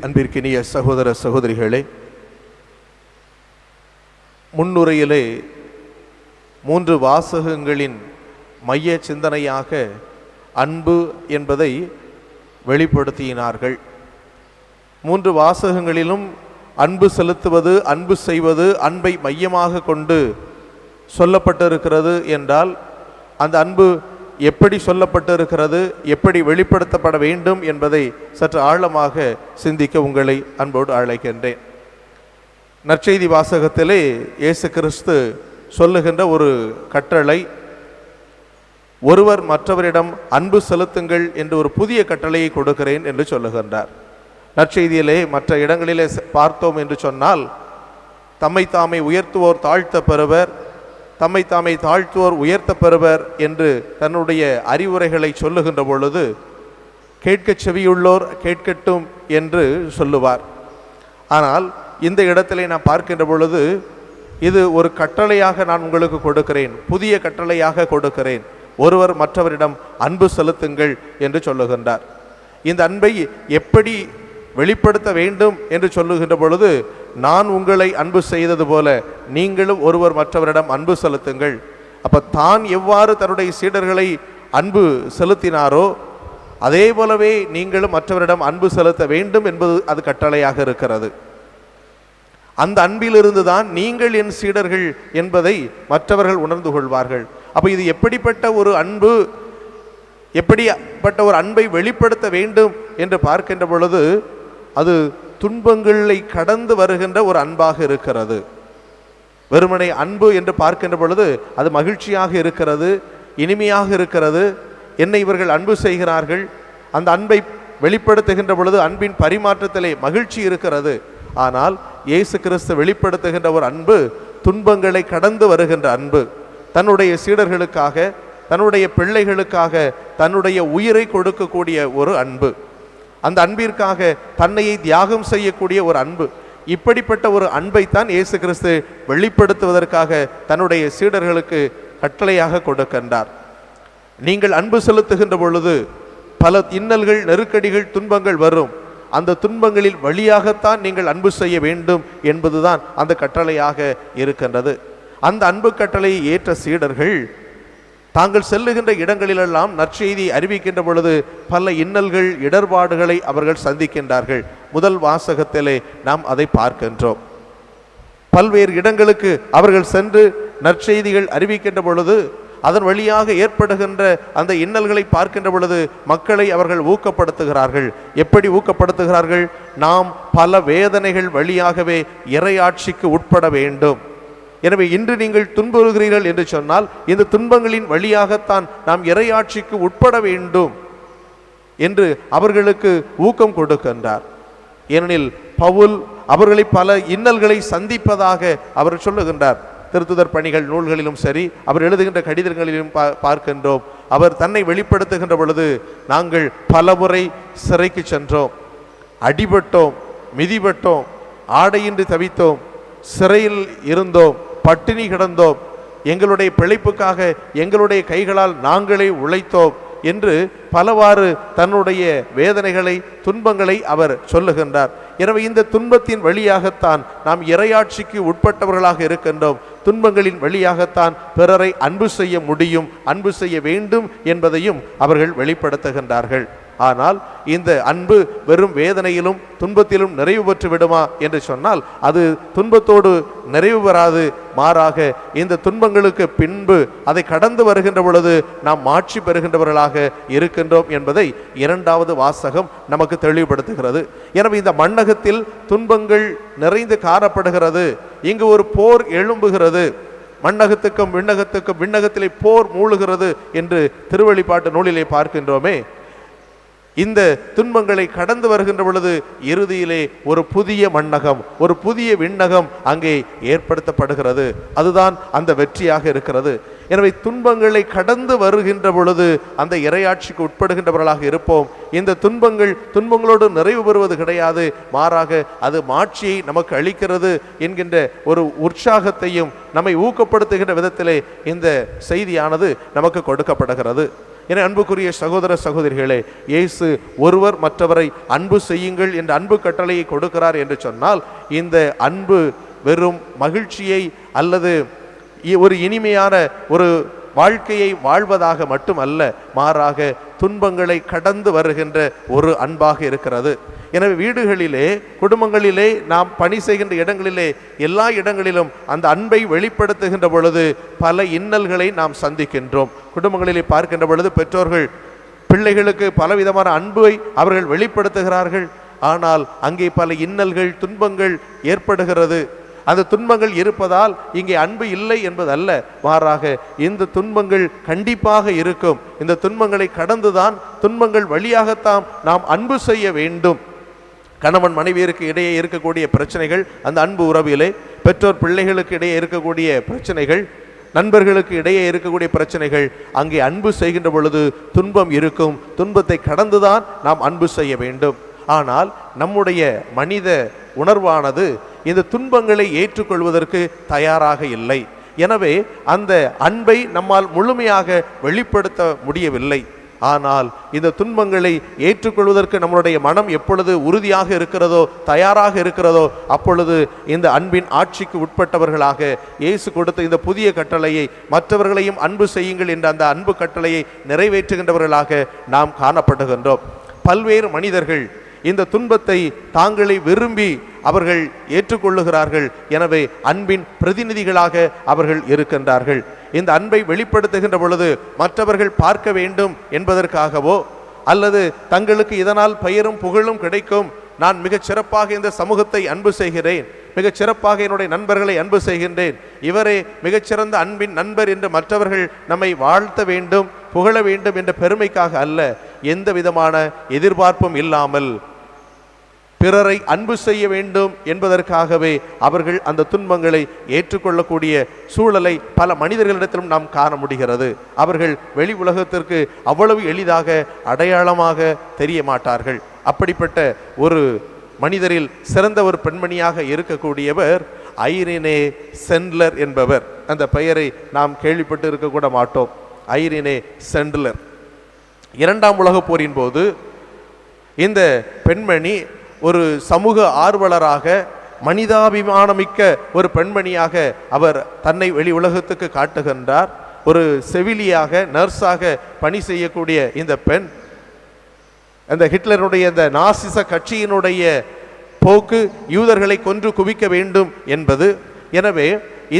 அன்பிற்கினிய சகோதர சகோதரிகளே முன்னுரையிலே மூன்று வாசகங்களின் மைய சிந்தனையாக அன்பு என்பதை வெளிப்படுத்தினார்கள். மூன்று வாசகங்களிலும் அன்பு செலுத்துவது அன்பு செய்வது அன்பை மையமாக கொண்டு சொல்லப்பட்டிருக்கிறது என்றால் அந்த அன்பு எப்படி சொல்லப்பட்டிருக்கிறது எப்படி வெளிப்படுத்தப்பட வேண்டும் என்பதை சற்று ஆழமாக சிந்திக்க உங்களை அன்போடு அழைக்கின்றேன். நற்செய்தி வாசகத்திலே இயேசு கிறிஸ்து சொல்லுகின்ற ஒரு கட்டளை ஒருவர் மற்றவரிடம் அன்பு செலுத்துங்கள் என்று ஒரு புதிய கட்டளையை கொடுக்கிறேன் என்று சொல்லுகின்றார். நற்செய்தியிலே மற்ற இடங்களிலே பார்த்தோம் என்று சொன்னால் தம்மை தாமை உயர்த்துவோர் தாழ்த்த பெறுவர் தம்மை தாமை தாழ்த்துவோர் உயர்த்த பெறுவர் என்று தன்னுடைய அறிவுரைகளை சொல்லுகின்ற பொழுது கேட்கச் செவியுள்ளோர் கேட்கட்டும் என்று சொல்லுவார். ஆனால் இந்த இடத்திலே நான் பார்க்கின்ற பொழுது இது ஒரு கட்டளையாக நான் உங்களுக்கு கொடுக்கிறேன் புதிய கட்டளையாக கொடுக்கிறேன். ஒருவர் மற்றவரிடம் அன்பு செலுத்துங்கள் என்று சொல்லுகின்றார். இந்த அன்பை எப்படி வெளிப்படுத்த வேண்டும் என்று சொல்லுகின்ற பொழுது நான் உங்களை அன்பு செய்தது போல நீங்களும் ஒருவர் மற்றவரிடம் அன்பு செலுத்துங்கள். அப்போ தான் எவ்வாறு தன்னுடைய சீடர்களை அன்பு செலுத்தினாரோ அதே போலவே நீங்களும் மற்றவரிடம் அன்பு செலுத்த வேண்டும் என்பது அது கட்டளையாக இருக்கிறது. அந்த அன்பிலிருந்து தான் நீங்கள் என் சீடர்கள் என்பதை மற்றவர்கள் உணர்ந்து கொள்வார்கள். அப்போ இது எப்படிப்பட்ட ஒரு அன்பு எப்படிப்பட்ட ஒரு அன்பை வெளிப்படுத்த வேண்டும் என்று பார்க்கின்ற பொழுது அது துன்பங்களை கடந்து வருகின்ற ஒரு அன்பாக இருக்கிறது. வெறுமனை அன்பு என்று பார்க்கின்ற பொழுது அது மகிழ்ச்சியாக இருக்கிறது இனிமையாக இருக்கிறது. என்னை இவர்கள் அன்பு செய்கிறார்கள். அந்த அன்பை வெளிப்படுத்துகின்ற பொழுது அன்பின் பரிமாற்றத்திலே மகிழ்ச்சி இருக்கிறது. ஆனால் இயேசு கிறிஸ்து வெளிப்படுத்துகின்ற ஒரு அன்பு துன்பங்களை கடந்து வருகின்ற அன்பு. தன்னுடைய சீடர்களுக்காக தன்னுடைய பிள்ளைகளுக்காக தன்னுடைய உயிரை கொடுக்கக்கூடிய ஒரு அன்பு. அந்த அன்பிற்காக தன்னையை தியாகம் செய்யக்கூடிய ஒரு அன்பு. இப்படிப்பட்ட ஒரு அன்பைத்தான் இயேசு கிறிஸ்து வெளிப்படுத்துவதற்காக தன்னுடைய சீடர்களுக்கு கட்டளையாக கொடுக்கின்றார். நீங்கள் அன்பு செலுத்துகின்ற பொழுது பல இன்னல்கள் நெருக்கடிகள் துன்பங்கள் வரும். அந்த துன்பங்களில் வழியாகத்தான் நீங்கள் அன்பு செய்ய வேண்டும் என்பதுதான் அந்த கட்டளையாக இருக்கின்றது. அந்த அன்பு கட்டளையை ஏற்ற சீடர்கள் தாங்கள் செல்லுகின்ற இடங்களிலெல்லாம் நற்செய்தி அறிவிக்கின்ற பொழுது பல இன்னல்கள் இடர்பாடுகளை அவர்கள் சந்திக்கின்றார்கள். முதல் வாசகத்திலே நாம் அதை பார்க்கின்றோம். பல்வேறு இடங்களுக்கு அவர்கள் சென்று நற்செய்திகள் அறிவிக்கின்ற பொழுது அதன் வழியாக ஏற்படுகின்ற அந்த இன்னல்களை பார்க்கின்ற பொழுது மக்களை அவர்கள் ஊக்கப்படுத்துகிறார்கள். எப்படி ஊக்கப்படுத்துகிறார்கள்? நாம் பல வேதனைகள் வழியாகவே இறையாட்சிக்கு உட்பட வேண்டும். எனவே இன்று நீங்கள் துன்புறுகிறீர்கள் என்று சொன்னால் இந்த துன்பங்களின் வழியாகத்தான் நாம் இறையாட்சிக்கு உட்பட வேண்டும் என்று அவர்களுக்கு ஊக்கம் கொடுக்கின்றார். ஏனெனில் பவுல் அவர்களை பல இன்னல்களை சந்திப்பதாக அவர் சொல்லுகின்றார். திருத்துதர் பணிகள் நூல்களிலும் சரி அவர் எழுதுகின்ற கடிதங்களிலும் பா பார்க்கின்றோம். அவர் தன்னை வெளிப்படுத்துகின்ற பொழுது நாங்கள் பலமுறை சிறைக்கு சென்றோம். அடிபட்டோம் மிதிபட்டோம் ஆடையின்றி தவித்தோம் சிறையில் இருந்தோம். பட்டினி கிடந்தோம். எங்களுடைய பிழைப்புக்காக எங்களுடைய கைகளால் நாங்களே உழைத்தோம் என்று பலவாறு தன்னுடைய வேதனைகளை துன்பங்களை அவர் சொல்லுகின்றார். எனவே இந்த துன்பத்தின் வழியாகத்தான் நாம் இறையாட்சிக்கு உட்பட்டவர்களாக இருக்கின்றோம். துன்பங்களின் வழியாகத்தான் பிறரை அன்பு செய்ய முடியும் அன்பு செய்ய வேண்டும் என்பதையும் அவர்கள் வெளிப்படுத்துகின்றார்கள். ஆனால் இந்த அன்பு வெறும் வேதனையிலும் துன்பத்திலும் நிறைவு பெற்று விடுமா என்று சொன்னால் அது துன்பத்தோடு நிறைவு பெறாது. மாறாக இந்த துன்பங்களுக்கு பின்பு அதை கடந்து வருகின்ற பொழுது நாம் மாட்சி பெறுகின்றவர்களாக இருக்கின்றோம் என்பதை இரண்டாவது வாசகம் நமக்கு தெளிவுபடுத்துகிறது. எனவே இந்த மண்ணகத்தில் துன்பங்கள் நிறைந்து காணப்படுகிறது. இங்கு ஒரு போர் எழும்புகிறது. மண்ணகத்துக்கும் விண்ணகத்துக்கும் விண்ணகத்திலே போர் மூழுகிறது என்று திருவழிபாட்டு நூலிலே பார்க்கின்றோமே. இந்த துன்பங்களை கடந்து வருகின்ற பொழுது இறுதியிலே ஒரு புதிய மண்ணகம் ஒரு புதிய விண்ணகம் அங்கே ஏற்படுத்தப்படுகிறது. அதுதான் அந்த வெற்றியாக இருக்கிறது. எனவே துன்பங்களை கடந்து வருகின்ற பொழுது அந்த இரையாட்சிக்கு உட்படுகின்றவர்களாக இருப்போம். இந்த துன்பங்கள் துன்பங்களோடு நிறைவு பெறுவது கிடையாது. மாறாக அது மாட்சியை நமக்கு அளிக்கிறது என்கின்ற ஒரு உற்சாகத்தையும் நம்மை ஊக்கப்படுத்துகின்ற விதத்திலே இந்த செய்தியானது நமக்கு கொடுக்கப்படுகிறது. என அன்புக்குரிய சகோதர சகோதரிகளே இயேசு ஒருவர் மற்றவரை அன்பு செய்யுங்கள் என்ற அன்பு கட்டளையை கொடுக்கிறார் என்று சொன்னால் இந்த அன்பு வெறும் மகிழ்ச்சியை அல்லது இ- ஒரு இனிமையான ஒரு வாழ்க்கையை வாழ்வதாக மட்டுமல்ல மாறாக துன்பங்களை கடந்து வருகின்ற ஒரு அன்பாக இருக்கிறது. எனவே வீடுகளிலே குடும்பங்களிலே நாம் பணி செய்கின்ற இடங்களிலே எல்லா இடங்களிலும் அந்த அன்பை வெளிப்படுத்துகின்ற பொழுது பல இன்னல்களை நாம் சந்திக்கின்றோம். குடும்பங்களிலே பார்க்கின்ற பொழுது பெற்றோர்கள் பிள்ளைகளுக்கு பலவிதமான அன்பை அவர்கள் வெளிப்படுத்துகிறார்கள். ஆனால் அங்கே பல இன்னல்கள் துன்பங்கள் ஏற்படுகிறது. அந்த துன்பங்கள் இருப்பதால் இங்கே அன்பு இல்லை என்பதல்ல. மாறாக இந்த துன்பங்கள் கண்டிப்பாக இருக்கும். இந்த துன்பங்களை கடந்துதான் துன்பங்கள் வழியாகத்தான் நாம் அன்பு செய்ய வேண்டும். கணவன் மனைவியருக்கு இடையே இருக்கக்கூடிய பிரச்சனைகள் அந்த அன்பு உறவிலே பெற்றோர் பிள்ளைகளுக்கு இடையே இருக்கக்கூடிய பிரச்சனைகள் நண்பர்களுக்கு இடையே இருக்கக்கூடிய பிரச்சனைகள் அங்கே அன்பு செய்கின்ற பொழுது துன்பம் இருக்கும். துன்பத்தை கடந்துதான் நாம் அன்பு செய்ய வேண்டும். ஆனால் நம்முடைய மனித உணர்வானது இந்த துன்பங்களை ஏற்றுக்கொள்வதற்கு தயாராக இல்லை. எனவே அந்த அன்பை நம்மால் முழுமையாக வெளிப்படுத்த முடியவில்லை. ஆனால் இந்த துன்பங்களை ஏற்றுக்கொள்வதற்கு நம்மளுடைய மனம் எப்பொழுது உறுதியாக இருக்கிறதோ தயாராக இருக்கிறதோ அப்பொழுது இந்த அன்பின் ஆட்சிக்கு உட்பட்டவர்களாக இயேசு கொடுத்த இந்த புதிய கட்டளையை மற்றவர்களையும் அன்பு செய்யுங்கள் என்ற அந்த அன்பு கட்டளையை நிறைவேற்றுகின்றவர்களாக நாம் காணப்படுகின்றோம். பல்வேறு மனிதர்கள் இந்த துன்பத்தை தாங்களே விரும்பி அவர்கள் ஏற்றுக்கொள்ளுகிறார்கள். எனவே அன்பின் பிரதிநிதிகளாக அவர்கள் இருக்கின்றார்கள். இந்த அன்பை வெளிப்படுத்துகின்ற பொழுது மற்றவர்கள் பார்க்க வேண்டும் என்பதற்காகவோ அல்லது தங்களுக்கு இதனால் பெயரும் புகழும் கிடைக்கும். நான் மிகச் சிறப்பாக இந்த சமூகத்தை அன்பு செய்கிறேன். மிகச் சிறப்பாக என்னுடைய நண்பர்களை அன்பு செய்கின்றேன். இவரே மிகச்சிறந்த அன்பின் நண்பர் என்று மற்றவர்கள் நம்மை வாழ்த்த வேண்டும் புகழ வேண்டும் என்ற பெருமைக்காக அல்ல. எந்த விதமான எதிர்பார்ப்பும் இல்லாமல் பிறரை அன்பு செய்ய வேண்டும் என்பதற்காகவே அவர்கள் அந்த துன்பங்களை ஏற்றுக்கொள்ளக்கூடிய சூழலை பல மனிதர்களிடத்திலும் நாம் காண முடிகிறது. அவர்கள் வெளி உலகத்திற்கு அவ்வளவு எளிதாக அடையாளமாக தெரிய மாட்டார்கள். அப்படிப்பட்ட ஒரு மனிதரில் சிறந்த ஒரு பெண்மணியாக இருக்கக்கூடியவர் ஐரினே சென்ட்லர் என்பவர். அந்த பெயரை நாம் கேள்விப்பட்டு இருக்கக்கூட மாட்டோம். ஐரினே சென்ட்லர். இரண்டாம் உலகப் போரின் போது இந்த பெண்மணி ஒரு சமூக ஆர்வலராக மனிதாபிமானமிக்க ஒரு பெண்மணியாக அவர் தன்னை வெளி உலகத்துக்கு காட்டுகின்றார். ஒரு செவிலியாக நர்ஸாக பணி செய்யக்கூடிய இந்த பெண் அந்த ஹிட்லருடைய இந்த நாசிச கட்சியினுடைய போக்கு யூதர்களை கொன்று குவிக்க வேண்டும் என்பது. எனவே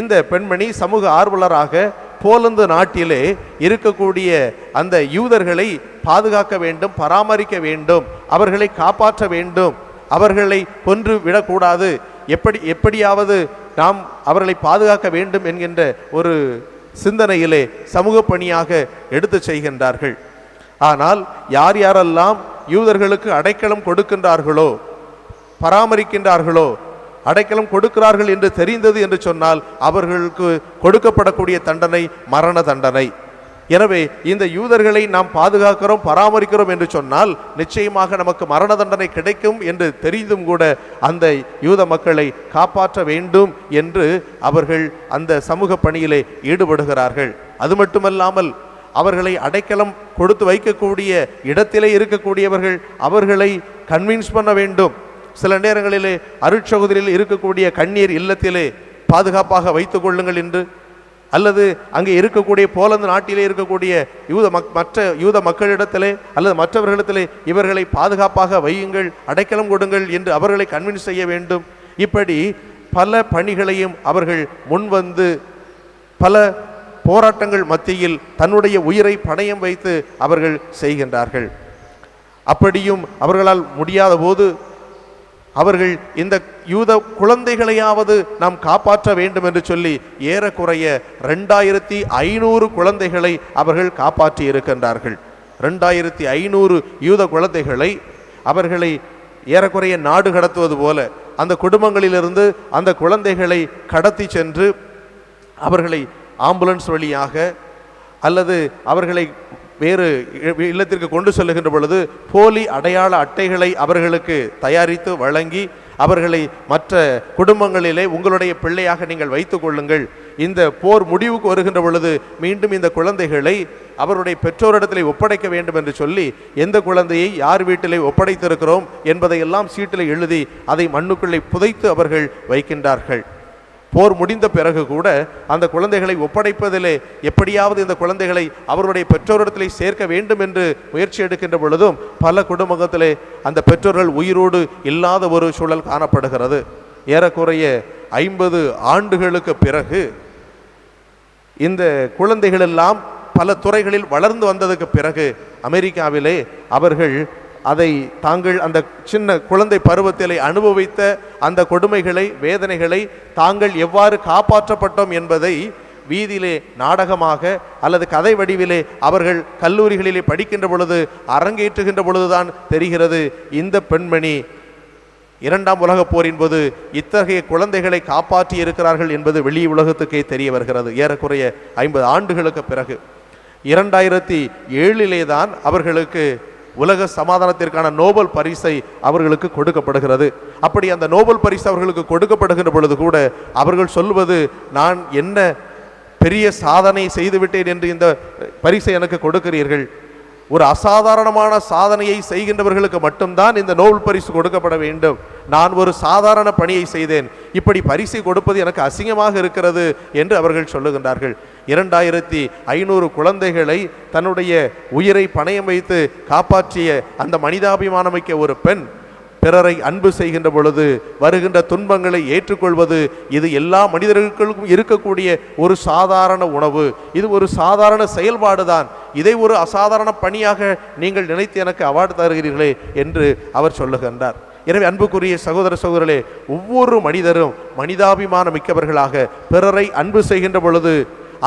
இந்த பெண்மணி சமூக ஆர்வலராக போலந்து நாட்டிலே இருக்கக்கூடிய அந்த யூதர்களை பாதுகாக்க வேண்டும் பராமரிக்க வேண்டும் அவர்களை காப்பாற்ற வேண்டும். அவர்களை கொன்று விடக்கூடாது. எப்படி எப்படியாவது நாம் அவர்களை பாதுகாக்க வேண்டும் என்கின்ற ஒரு சிந்தனையிலே சமூக பணியாக எடுத்து செய்கின்றார்கள். ஆனால் யார் யாரெல்லாம் யூதர்களுக்கு அடைக்கலம் கொடுக்கின்றார்களோ பராமரிக்கின்றார்களோ அடைக்கலம் கொடுக்கிறார்கள் என்று தெரிந்தது என்று சொன்னால் அவர்களுக்கு கொடுக்கப்படக்கூடிய தண்டனை மரண தண்டனை. எனவே இந்த யூதர்களை நாம் பாதுகாக்கிறோம் பராமரிக்கிறோம் என்று சொன்னால் நிச்சயமாக நமக்கு மரண தண்டனை கிடைக்கும் என்று தெரிந்தும் கூட அந்த யூத மக்களை காப்பாற்ற வேண்டும் என்று அவர்கள் அந்த சமூக பணியிலே ஈடுபடுகிறார்கள். அது மட்டுமல்லாமல் அவர்களை அடைக்கலம் கொடுத்து வைக்கக்கூடிய இடத்திலே இருக்கக்கூடியவர்கள் அவர்களை கன்வின்ஸ் பண்ண வேண்டும். சில நேரங்களிலே அருட்சகோதரியில் இருக்கக்கூடிய கண்ணீர் இல்லத்திலே பாதுகாப்பாக வைத்துக் கொள்ளுங்கள் என்று அல்லது அங்கே இருக்கக்கூடிய போலந்து நாட்டிலே இருக்கக்கூடிய யூத மக் மற்ற யூத மக்களிடத்திலே அல்லது மற்றவர்களிடத்திலே இவர்களை பாதுகாப்பாக வையுங்கள் அடைக்கலம் கொடுங்கள் என்று அவர்களை கன்வின்ஸ் செய்ய வேண்டும். இப்படி பல பணிகளையும் அவர்கள் முன்வந்து பல போராட்டங்கள் மத்தியில் தன்னுடைய உயிரை பணயம் வைத்து அவர்கள் செய்கின்றார்கள். அப்படியும் அவர்களால் முடியாத போது அவர்கள் இந்த யூத குழந்தைகளையாவது நாம் காப்பாற்ற வேண்டும் என்று சொல்லி ஏறக்குறைய ரெண்டாயிரத்தி ஐநூறு குழந்தைகளை அவர்கள் காப்பாற்றி இருக்கின்றார்கள். ரெண்டாயிரத்தி ஐநூறு யூத குழந்தைகளை அவர்களை ஏறக்குறைய நாடு கடத்துவது போல அந்த குடும்பங்களிலிருந்து அந்த குழந்தைகளை கடத்தி சென்று அவர்களை ஆம்புலன்ஸ் வழியாக அல்லது அவர்களை வேறு இ- இல்லத்திற்கு கொண்டு செல்லுகின்ற பொழுது போலி அடையாள அட்டைகளை அவர்களுக்கு தயாரித்து வழங்கி அவர்களை மற்ற குடும்பங்களிலே உங்களுடைய பிள்ளையாக நீங்கள் வைத்துக் கொள்ளுங்கள். இந்த போர் முடிவுக்கு வருகின்ற பொழுது மீண்டும் இந்த குழந்தைகளை அவருடைய பெற்றோரிடத்திலே ஒப்படைக்க வேண்டும் என்று சொல்லி எந்த குழந்தையை யார் வீட்டிலே ஒப்படைத்திருக்கிறோம் என்பதையெல்லாம் சீட்டில் எழுதி அதை மண்ணுக்குள்ளே புதைத்து அவர்கள் வைக்கின்றார்கள். போர் முடிந்த பிறகு கூட அந்த குழந்தைகளை ஒப்படைப்பதிலே எப்படியாவது இந்த குழந்தைகளை அவருடைய பெற்றோரிடத்திலே சேர்க்க வேண்டும் என்று முயற்சி எடுக்கின்ற பொழுதும் பல குடும்பத்திலே அந்த பெற்றோர்கள் உயிரோடு இல்லாத ஒரு சூழல் காணப்படுகிறது. ஏறக்குறைய ஐம்பது ஆண்டுகளுக்கு பிறகு இந்த குழந்தைகள் எல்லாம் பல துறைகளில் வளர்ந்து வந்ததுக்கு பிறகு அமெரிக்காவிலே அவர்கள் அதை தாங்கள் அந்த சின்ன குழந்தை பருவத்திலே அனுபவித்த அந்த கொடுமைகளை வேதனைகளை தாங்கள் எவ்வாறு காப்பாற்றப்பட்டோம் என்பதை வீதியிலே நாடகமாக அல்லது கதை வடிவிலே அவர்கள் கல்லூரிகளிலே படிக்கின்ற பொழுது அரங்கேற்றுகின்ற பொழுதுதான் தெரிகிறது. இந்த பெண்மணி இரண்டாம் உலகப் போரின் போது இத்தகைய குழந்தைகளை காப்பாற்றி இருக்கிறார்கள் என்பது வெளி உலகத்துக்கே தெரிய வருகிறது. ஏறக்குறைய ஐம்பது ஆண்டுகளுக்கு பிறகு. இரண்டாயிரத்தி ஏழிலே தான் அவர்களுக்கு உலக சமாதானத்திற்கான நோபல் பரிசை அவர்களுக்கு கொடுக்கப்படுகிறது. அப்படி அந்த நோபல் பரிசு அவர்களுக்கு கொடுக்கப்படுகின்ற பொழுது கூட அவர்கள் சொல்வது நான் என்ன பெரிய சாதனை செய்துவிட்டேன் என்று இந்த பரிசை எனக்கு கொடுக்கிறீர்கள். ஒரு அசாதாரணமான சாதனையை செய்கின்றவர்களுக்கு மட்டும்தான் இந்த நோபல் பரிசு கொடுக்கப்பட வேண்டும். நான் ஒரு சாதாரண பணியை செய்தேன். இப்படி பரிசு கொடுப்பது எனக்கு அசிங்கமாக இருக்கிறது என்று அவர்கள் சொல்லுகின்றார்கள். இரண்டாயிரத்தி ஐநூறு குழந்தைகளை தன்னுடைய உயிரை பணயம் வைத்து காப்பாற்றிய அந்த மனிதாபிமானமிக்க ஒரு பெண் பிறரை அன்பு செய்கின்ற பொழுது வருகின்ற துன்பங்களை ஏற்றுக்கொள்வது இது எல்லா மனிதர்களுக்கும் இருக்கக்கூடிய ஒரு சாதாரண உணவு. இது ஒரு சாதாரண செயல்பாடு தான். இதை ஒரு அசாதாரண பணியாக நீங்கள் நினைத்து எனக்கு அவார்டு தருகிறீர்களே என்று அவர் சொல்லுகின்றார். எனவே அன்புக்குரிய சகோதர சகோதரர்களே ஒவ்வொரு மனிதரும் மனிதாபிமானம் மிக்கவர்களாக பிறரை அன்பு செய்கின்ற பொழுது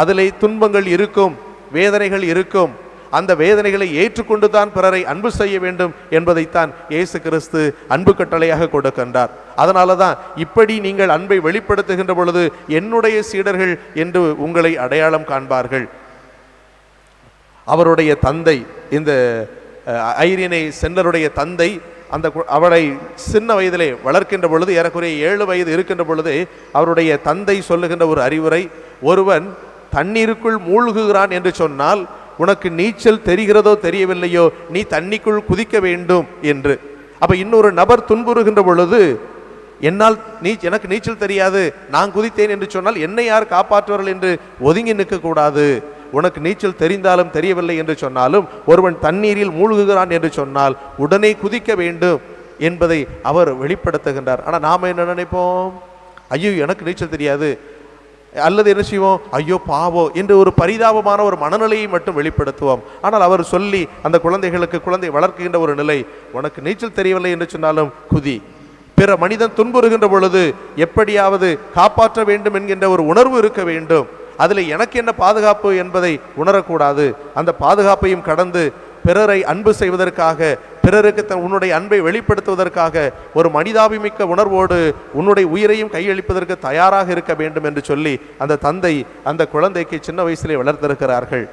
அதிலே துன்பங்கள் இருக்கும் வேதனைகள் இருக்கும் அந்த வேதனைகளை ஏற்றுக்கொண்டு தான் பிறரை அன்பு செய்ய வேண்டும் என்பதைத்தான் இயேசு கிறிஸ்து அன்பு கட்டளையாக கொடுக்கின்றார். அதனால தான் இப்படி நீங்கள் அன்பை வெளிப்படுத்துகின்ற பொழுது என்னுடைய சீடர்கள் என்று உங்களை அடையாளம் காண்பார்கள். அவருடைய தந்தை இந்த அஹ், ஐரினை சென்னருடைய தந்தை அந்த அவளை சின்ன வயதிலே வளர்க்கின்ற பொழுது ஏறக்குறைய ஏழு வயது இருக்கின்ற பொழுது அவருடைய தந்தை சொல்லுகின்ற ஒரு அறிவுரை ஒருவன் தண்ணீருக்குள் மூழ்குகிறான் என்று சொன்னால் உனக்கு நீச்சல் தெரிகிறதோ தெரியவில்லையோ நீ தண்ணிக்குள் குதிக்க வேண்டும் என்று. அப்போ இன்னொரு நபர் துன்புறுகின்ற பொழுது என்னால் நீ எனக்கு நீச்சல் தெரியாது நான் குதித்தேன் என்று சொன்னால் என்னை யார் காப்பாற்றுவார்கள் என்று ஒதுங்கி நிற்கக்கூடாது. உனக்கு நீச்சல் தெரிந்தாலும் தெரியவில்லை என்று சொன்னாலும் ஒருவன் தண்ணீரில் மூழ்குகிறான் என்று சொன்னால் உடனே குதிக்க வேண்டும் என்பதை அவர் வெளிப்படுத்துகின்றார். ஆனால் நாம் என்ன நினைப்போம்? ஐயோ எனக்கு நீச்சல் தெரியாது அல்லது என்ன செய்வோம்? ஐயோ பாவோ என்று ஒரு பரிதாபமான ஒரு மனநிலையை மட்டும் வெளிப்படுத்துவோம். ஆனால் அவர் சொல்லி அந்த குழந்தைகளுக்கு குழந்தை வளர்க்கின்ற ஒரு நிலை உனக்கு நீச்சல் தெரியவில்லை என்று சொன்னாலும் குதி. பிற மனிதன் துன்புறுகின்ற பொழுது எப்படியாவது காப்பாற்ற வேண்டும் என்கின்ற ஒரு உணர்வு இருக்க வேண்டும். அதில் எனக்கு என்ன பாதுகாப்பு என்பதை உணரக்கூடாது. அந்த பாதுகாப்பையும் கடந்து பிறரை அன்பு செய்வதற்காக பிறருக்கு தன் உன்னுடைய அன்பை வெளிப்படுத்துவதற்காக ஒரு மனிதாபிமிக்க உணர்வோடு உன்னுடைய உயிரையும் கையளிப்பதற்கு தயாராக இருக்க வேண்டும் என்று சொல்லி அந்த தந்தை அந்த குழந்தைக்கு சின்ன வயசிலே வளர்த்திருக்கிறார்கள்.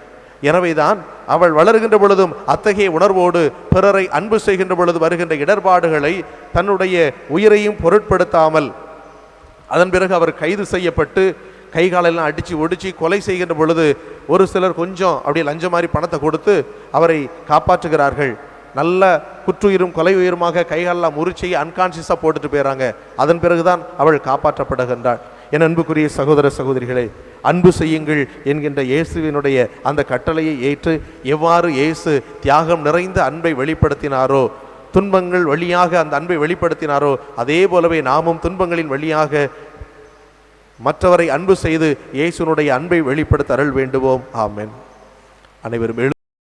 எனவேதான் அவள் வளர்கின்ற பொழுதும் அத்தகைய உணர்வோடு பிறரை அன்பு செய்கின்ற பொழுது வருகின்ற இடர்பாடுகளை தன்னுடைய உயிரையும் பொருட்படுத்தாமல் அதன் பிறகு அவர் கைது செய்யப்பட்டு கைகாலெல்லாம் அடித்து ஒடிச்சு கொலை செய்கின்ற பொழுது ஒரு சிலர் கொஞ்சம் அப்படியே லஞ்சம் மாதிரி பணத்தை கொடுத்து அவரை காப்பாற்றுகிறார்கள். நல்ல குற்றுயிரும் கொலை உயிருமாக கைகாலெல்லாம் முறிச்சி அன்கான்சியஸாக போட்டுட்டு போயிடறாங்க அதன் பிறகுதான் அவள் காப்பாற்றப்படுகின்றாள். என் அன்புக்குரிய சகோதர சகோதரிகளே அன்பு செய்யுங்கள் என்கின்ற இயேசுவினுடைய அந்த கட்டளையை ஏற்று எவ்வாறு இயேசு தியாகம் நிறைந்த அன்பை வெளிப்படுத்தினாரோ துன்பங்கள் வழியாக அந்த அன்பை வெளிப்படுத்தினாரோ அதே போலவே நாமும் துன்பங்களின் வழியாக மற்றவரை அன்பு செய்து இயேசுனுடைய அன்பை வெளிப்படுத்த அருள் வேண்டுவோம். ஆமென். அனைவரும் எழு